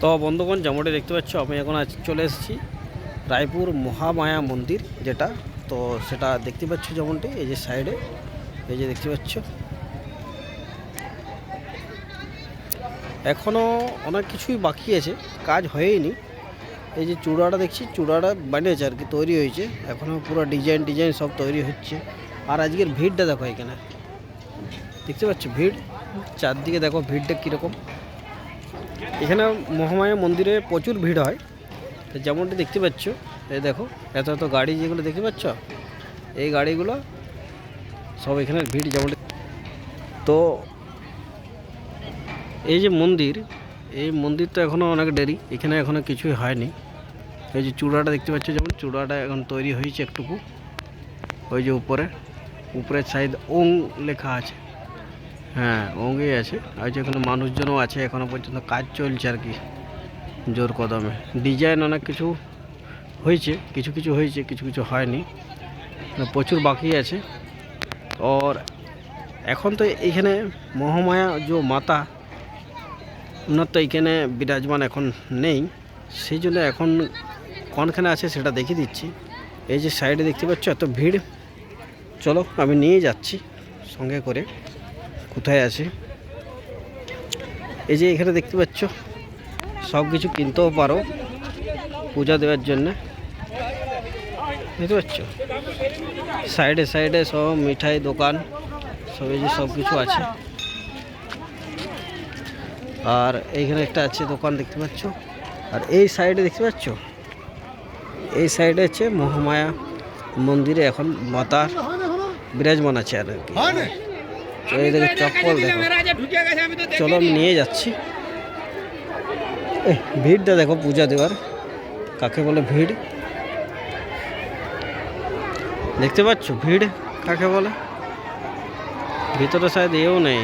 তো বন্ধুগণ, যেমনটি দেখতে পাচ্ছ, আমি এখন আজ চলে এসেছি রায়পুর মহামায়া মন্দির যেটা। তো সেটা দেখতে পাচ্ছ যেমনটি, এই যে সাইডে, এই যে দেখতে পাচ্ছ। এখনও অনেক কিছুই বাকি আছে, কাজ হয়নি এই যে চূড়াটা দেখছি, চূড়াটা বানিয়েছে আর কি, তৈরি হয়েছে। এখনও পুরো ডিজাইন ডিজাইন সব তৈরি হচ্ছে। আর আজকের ভিড়টা দেখো এখানে। দেখতে পাচ্ছ ভিড়? চারদিকে দেখো ভিড়টা কীরকম। এখানে মহামায়া মন্দিরে প্রচুর ভিড় হয়। তো যেমনটি দেখতে পাচ্ছ এই দেখো, এত এত গাড়ি যেগুলো দেখতে পাচ্ছ, এই গাড়িগুলো সব এখানে ভিড় যেমন তো এই যে মন্দির, এই মন্দির তো এখনও অনেক দেরি, এখানে এখনও কিছুই হয়নি। এই যে চূড়াটা দেখতে পাচ্ছ যেমন, চূড়াটা এখন তৈরি হয়েছে একটুকু, ওই যে উপরে, উপরের সাইড ওং লেখা আছে। হ্যাঁ ওঙ্গেই আছে। আর যেখানে মানুষজনও আছে, এখনও পর্যন্ত কাজ চলছে আর কি, জোর কদমে। ডিজাইন অনেক কিছু হয়েছে, কিছু কিছু হয়েছে, কিছু কিছু হয়নি। প্রচুর বাকি আছে। আর এখন তো এখানে মহামায়া যে মাতা, ওনার তো এখানে বিরাজমান এখন নেই। সেই জন্য এখন কোনখানে আছে সেটা দেখিয়ে দিচ্ছি। এই যে সাইডে দেখতে পাচ্ছ, এত ভিড়। চলো, আমি নিয়ে যাচ্ছি সঙ্গে করে। কোথায় আছে? এই যে এখানে দেখতে পাচ্ছ, সব কিছু কিনতেও পারো পূজা দেওয়ার জন্য। দেখতে পাচ্ছ? সাইডে সাইডে সব মিঠাই দোকান, সব এই যে সব কিছু আছে। আর এইখানে একটা আছে দোকান দেখতে পাচ্ছ। আর এই সাইডে দেখতে পাচ্ছ? এই সাইডে আছে মহামায়া মন্দিরে এখন মাতার বিরাজমান আছে আর কি। তো চপ্পল দেখো। চলো আমি নিয়ে যাচ্ছি। ভিড়টা দেখো পূজা দেওয়ার। কাকে বলে ভিড়? দেখতে পাচ্ছ ভিড়? কাকে বলে? ভিতরে সাইড এও নেই।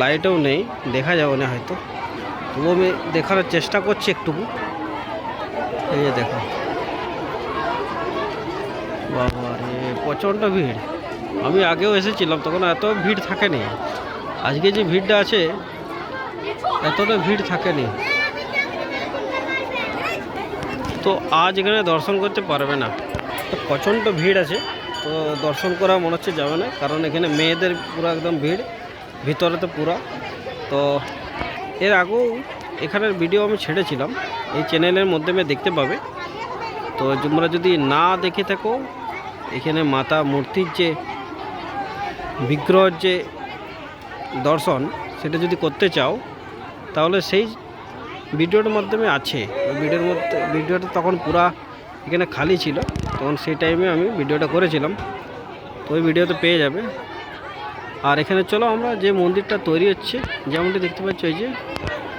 লাইটও নেই দেখা যাবে না হয়তো। তবু আমি দেখানোর চেষ্টা করছি একটুকু। এই যে দেখো। বাবা রে প্রচণ্ড ভিড়। আমি আগেও এসেছিলাম, তখন এত ভিড় থাকেনি। আজকে যে ভিড়টা আছে, এতটা ভিড় থাকেনি। তো আজ এখানে দর্শন করতে পারবে না। তো প্রচণ্ড ভিড় আছে, তো দর্শন করা মনে হচ্ছে যাবে না, কারণ এখানে মেয়েদের পুরো একদম ভিড়, ভিতরে তো পুরা। তো এর আগেও এখানের ভিডিও আমি ছেড়েছিলাম, এই চ্যানেলের মাধ্যমে দেখতে পাবে। তো তোমরা যদি না দেখে থাকো, এখানে মাতা মূর্তির যে বিগ্রহের যে দর্শন সেটা যদি করতে চাও, তাহলে সেই ভিডিওর মাধ্যমে আছে। ওই ভিডিওর মধ্যে, ভিডিওটা তখন পুরা এখানে খালি ছিল, তখন সেই টাইমে আমি ভিডিওটা করেছিলাম। তো ওই ভিডিওতে পেয়ে যাবে। আর এখানে চলো আমরা যে মন্দিরটা তৈরি হচ্ছে, যেমনটি দেখতে পাচ্ছ এই যে,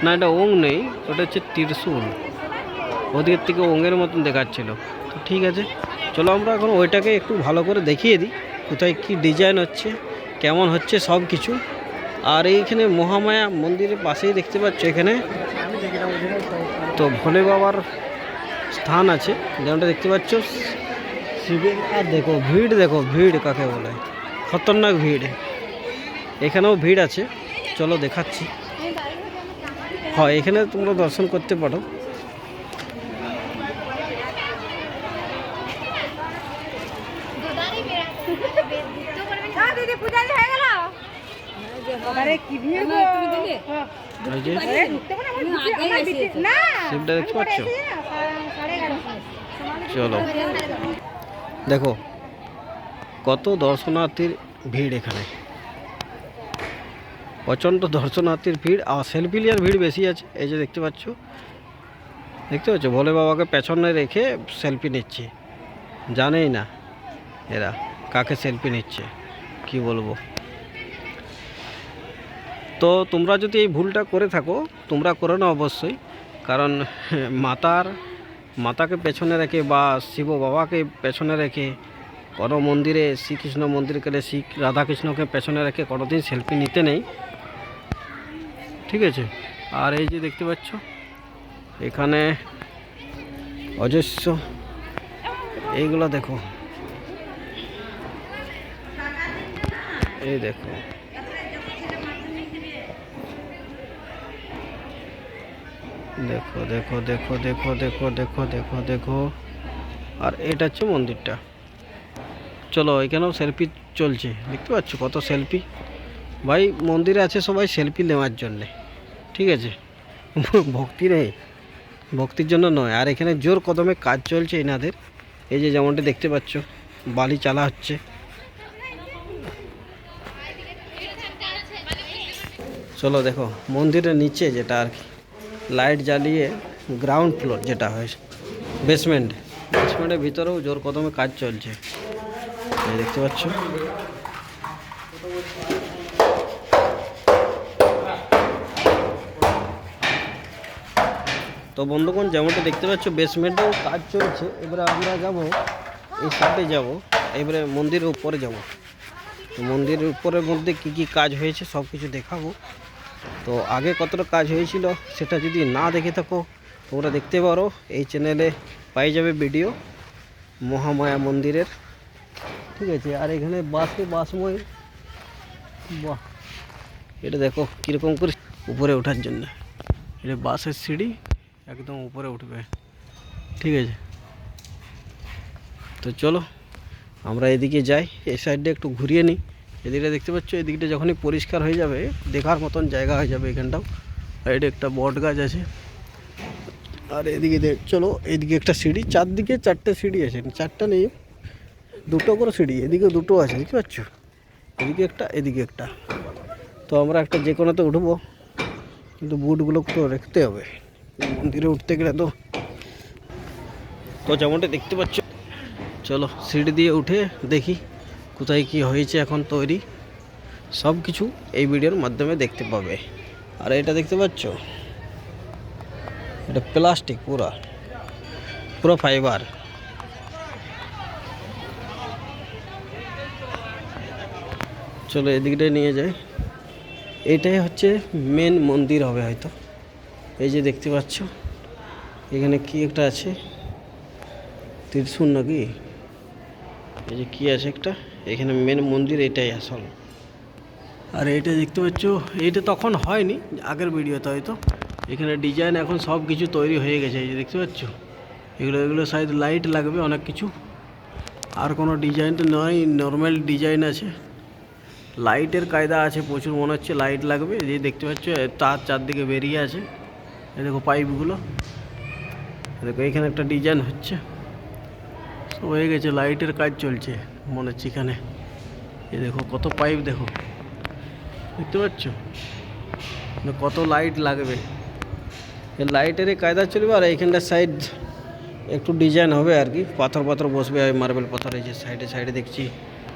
না, এটা ওং নেই, ওটা হচ্ছে ত্রিশূল। ওদিকের থেকে ওঙের মতন দেখাচ্ছিল। তো ঠিক আছে, চলো আমরা এখন ওইটাকে একটু ভালো করে দেখিয়ে দিই, কোথায় কি ডিজাইন হচ্ছে। কেমন হচ্ছে সব কিছু। আর এইখানে মহামায়া মন্দিরের পাশেই দেখতে পাচ্ছ এখানে। তো ভোলে বাবার স্থান আছে, যেমনটা দেখতে পাচ্ছ। শিবের, আর দেখো ভিড় দেখো ভিড় কাকে বলে। খতরনাক ভিড়। এখানেও ভিড় আছে। চলো দেখাচ্ছি। হয়, এখানে তোমরা দর্শন করতে পারো না দিদি পূজা হয়ে গেল আরে কি ভিড় গো। ওই যে আমার ভিতরে- না শিবটা দেখতে পাচ্ছ? চলো। দেখো কত দর্শনার্থীর ভিড় এখানে। প্রচণ্ড দর্শনার্থীর ভিড় আর সেলফি লিয়ার ভিড় বেশি আছে। এই যে দেখতে পাচ্ছ? দেখতে পাচ্ছ? ভোলে বাবাকে পেছনে রেখে সেলফি নিচ্ছে। জানেই না এরা কাকে সেলফি নিচ্ছে কি বলব? তো তোমরা যদি এই ভুলটা করে থাকো, তোমরা করে না অবশ্যই। কারণ মাতার, মাতাকে পেছনে রেখে বা শিব বাবাকে পেছনে রেখে কোনো মন্দিরে, শ্রীকৃষ্ণ মন্দির গেলে শ্রী রাধাকৃষ্ণকে পেছনে রেখে কোনোদিন সেলফি নিতে নেই। ঠিক আছে? আর এই যে দেখতে পাচ্ছ, এখানে অজস্র এইগুলো দেখো। এই দেখো। দেখো দেখো দেখো দেখো দেখো দেখো দেখো দেখো। আর এটা হচ্ছে মন্দিরটা। চলো, এখানেও সেলফি চলছে। দেখতে পাচ্ছ কত সেলফি ভাই, মন্দিরে আছে সবাই সেলফি নেওয়ার জন্যে। ঠিক আছে? ভক্তি নেই। ভক্তির জন্য নয়। আর এখানে জোর কদমে কাজ চলছে এনাদের। এই যে যেমনটা দেখতে পাচ্ছ, বালি চালা হচ্ছে। চলো, দেখো, মন্দিরের নিচে যেটা আর কি। লাইট জ্বালিয়ে গ্রাউন্ড ফ্লোর যেটা হয় বেসমেন্ট বেসমেন্টের ভিতরেও জোর কদমে কাজ চলছে। দেখতে পাচ্ছ? তো বন্ধুগণ, যেমনটা দেখতে পাচ্ছ বেসমেন্টেও কাজ চলছে। এবারে আমরা যাব, এই সাইডে যাব। এবারে মন্দিরের উপরে যাব। মন্দিরের উপরের মধ্যে কি কি কাজ হয়েছে সব কিছু দেখাবো। তো আগে কতটা কাজ হয়েছিল সেটা যদি না দেখে থাকো, তোমরা দেখতে পারো। এই চ্যানেলে পাই যাবে ভিডিও মহামায়া মন্দিরের। ঠিক আছে, আর এখানে বাসে বাসময়, বাহ, এটা দেখো কীরকম করে উপরে ওঠার জন্য। এটা বাসের সিঁড়ি, একদম উপরে উঠবে। ঠিক আছে, তো চলো, আমরা এদিকে যাই, এই সাইডে একটু ঘুরিয়ে নিই। এদিকটা দেখতে পাচ্ছ, এদিকটা যখনই পরিষ্কার হয়ে যাবে, দেখার মতন জায়গা হয়ে যাবে এখানটাও। এটা একটা বট গাছ আছে। আর এদিকে চলো, এদিকে একটা সিঁড়ি, চারদিকে চারটে সিঁড়ি আছে, চারটা নেই, দুটো করে সিঁড়ি, এদিকে দুটো আছে, দেখতে পাচ্ছ? এদিকে একটা এদিকে একটা। তো আমরা একটা যে কোনোতে উঠবো, কিন্তু বুটগুলো তো রাখতে হবে, মন্দিরে উঠতে গেলে তো। তো যেমনটা দেখতে পাচ্ছ, চলো সিঁড়ি দিয়ে উঠে দেখি। কোথায় কি হয়েছে এখন তৈরি, সব কিছু এই ভিডিওর মাধ্যমে দেখতে পাবে। আর এটা দেখতে পাচ্ছ? এটা প্লাস্টিক পুরা, পুরো ফাইবার। চলো এদিকটায় নিয়ে যাই। এটাই হচ্ছে মেন মন্দির হবে হয়তো। এই যে দেখতে পাচ্ছ, এখানে কি একটা আছে? ত্রিশূল নাকি? এই যে কী আছে একটা? এখানে মেন মন্দির এটাই আসল। আর এইটা দেখতে পাচ্ছ, এইটা তখন হয়নি, আগের ভিডিওতে হয়তো। এখানে ডিজাইন এখন সব কিছু তৈরি হয়ে গেছে, এই যে দেখতে পাচ্ছ? এগুলো এগুলো সাইড লাইট লাগবে অনেক কিছু। আর কোনো ডিজাইন তো নয় নর্মাল ডিজাইন আছে। লাইটের কায়দা আছে, প্রচুর মনে হচ্ছে লাইট লাগবে। যে দেখতে পাচ্ছ তার চারদিকে বেরিয়ে আছে। এই দেখো পাইপগুলো দেখো এখানে একটা ডিজাইন হচ্ছে। হয়ে গেছে, লাইটের কাজ চলছে মনে হচ্ছে এখানে। এ দেখো, কত পাইপ দেখো। দেখতে পাচ্ছ? মানে কত লাইট লাগবে। এই লাইটেরই কায়দা চলবে আর এইখানটা সাইড একটু ডিজাইন হবে আর কি। পাথর পাথর বসবে আর মার্বেল পাথর এই যে সাইডে সাইডে দেখছি।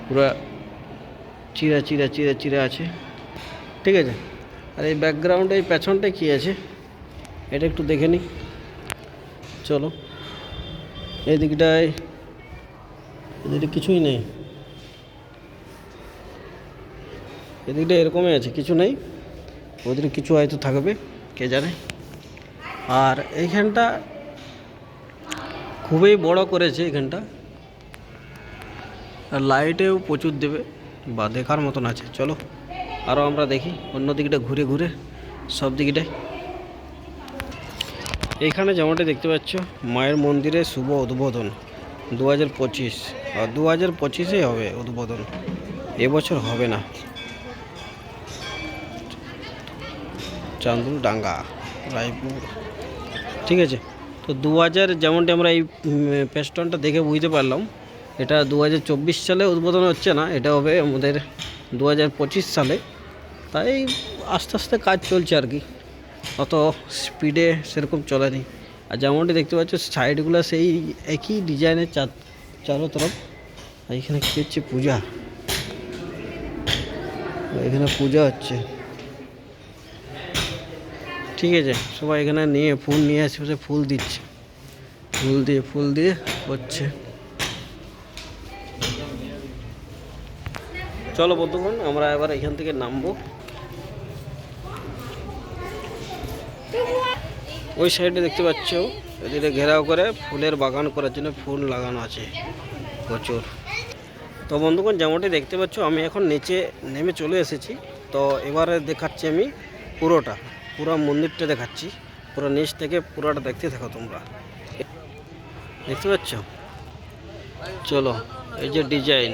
পুরো চিরা চিরা চিরা চিরা আছে। ঠিক আছে? আর এই ব্যাকগ্রাউন্ডে এই পেছনটায় কী আছে? এটা একটু দেখে নিই চলো। এই দিকটায় এদিকে কিছুই নেই। এদিকটা এরকমই আছে, কিছু নেই। ওদের কিছু হয়তো থাকবে, কে জানে। আর এইখানটা খুবই বড় করেছে এখানটা। আর লাইটেও প্রচুর দেবে, বা দেখার মতন আছে। চলো আরও আমরা দেখি, অন্য দিকটা ঘুরে ঘুরে, সব দিকটায় এইখানে যেমনটা দেখতে পাচ্ছ, মায়ের মন্দিরে শুভ উদ্বোধন। দু হাজার পঁচিশ দু হাজার পঁচিশে হবে উদ্বোধন। এবছর হবে না। চান্দুল ডাঙ্গা রায়পুর। ঠিক আছে? তো দু হাজার যেমনটি আমরা এই পেস্টনটা দেখে বুঝতে পারলাম, এটা দু হাজার চব্বিশ সালে উদ্বোধন হচ্ছে না, এটা হবে আমাদের দু হাজার পঁচিশ সালে। তাই আস্তে আস্তে কাজ চলছে আর কি। অত স্পিডে সেরকম চলেনি। আর যেমনটি দেখতে পাচ্ছ, সাইডগুলো সেই একই ডিজাইনের চার, চারো তরফ। আর এখানে কী হচ্ছে? পূজা। এখানে পূজা হচ্ছে। ঠিক আছে, সবাই এখানে নিয়ে ফুল নিয়ে আসে ফুল দিচ্ছে। ফুল দিয়ে ফুল দিয়ে হচ্ছে। চলো বন্ধুগণ, আমরা এবার এখান থেকে নামবো। ওই সাইডে দেখতে পাচ্ছ, এদিকে ঘেরাও করে ফুলের বাগান করার জন্য ফুল লাগানো আছে, প্রচুর। তো বন্ধুগণ, যেমনটি দেখতে পাচ্ছ, আমি এখন নিচে নেমে চলে এসেছি। তো এবারে দেখাচ্ছি আমি পুরোটা, পুরো মন্দিরটা দেখাচ্ছি। পুরো নিচ থেকে পুরোটা দেখতে থাকো তোমরা। দেখতে পাচ্ছ? চলো, এই যে ডিজাইন।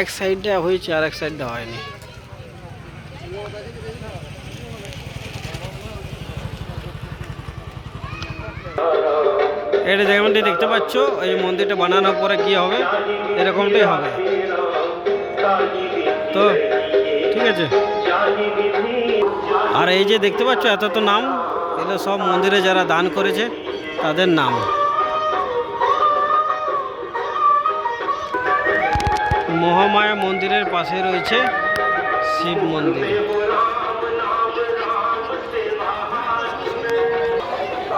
এক সাইডটা হয়েছে আর এক সাইডটা হয়নি। এটা যেমনটি দেখতে পাচ্ছ, এই মন্দিরটা বানানোর পরে কি হবে? এরকমটাই হবে। তো, ঠিক আছে। আর এই যে দেখতে পাচ্ছ, এত তো নাম, এগুলো সব মন্দিরে যারা দান করেছে, তাদের নাম। মহামায়া মন্দিরের পাশে রয়েছে শিব মন্দির।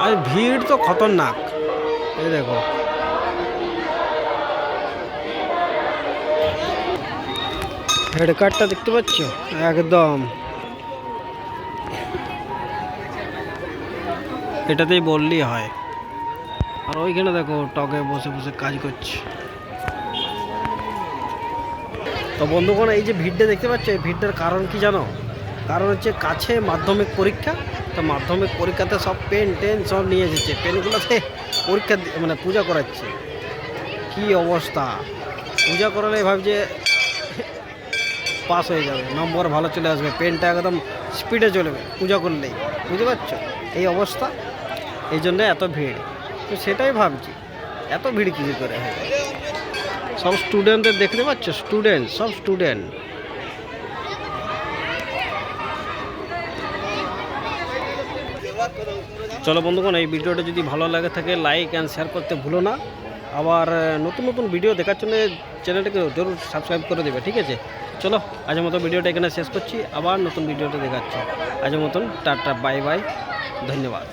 আর ভিড় তো খতরনাক। এই দেখো। হেডকার্ডটা দেখতে পাচ্ছ? একদম। এটাতেই বললেই হয়। আর ওইখানে দেখো টকে বসে বসে কাজ করছে। তো বন্ধুগণ, এই যে ভিড়টা দেখতে পাচ্ছ, এই ভিড়টার কারণ কি জানো? কারণ হচ্ছে কাছে মাধ্যমিক পরীক্ষা তো মাধ্যমিক পরীক্ষাতে সব পেন টেন সব নিয়ে এসেছে। পেনগুলোতে পরীক্ষা মানে পূজা করাচ্ছে। কি অবস্থা? পূজা করালে ভাবছে পাস হয়ে যাবে, নম্বর ভালো চলে আসবে পেনটা একদম স্পিডে চলবে, পূজা করলেই। বুঝতে পারছ? এই অবস্থা। এই জন্য এত ভিড়। তো সেটাই ভাবছি। এত ভিড় কী করে সব স্টুডেন্টদের দেখতে পাচ্ছ? স্টুডেন্ট সব স্টুডেন্ট চলো বন্ধুগণ, এই ভিডিওটা যদি ভালো লাগে থাকে লাইক অ্যান্ড শেয়ার করতে ভুলো না। আবার নতুন নতুন ভিডিও দেখার জন্য চ্যানেলটাকে জরুর সাবস্ক্রাইব করে দেবে, ঠিক আছে? চলো আজের মতো ভিডিওটা এখানে শেষ করছি। আবার নতুন ভিডিওটা দেখাচ্ছি। আজের মতন, টাটা বাই বাই ধন্যবাদ।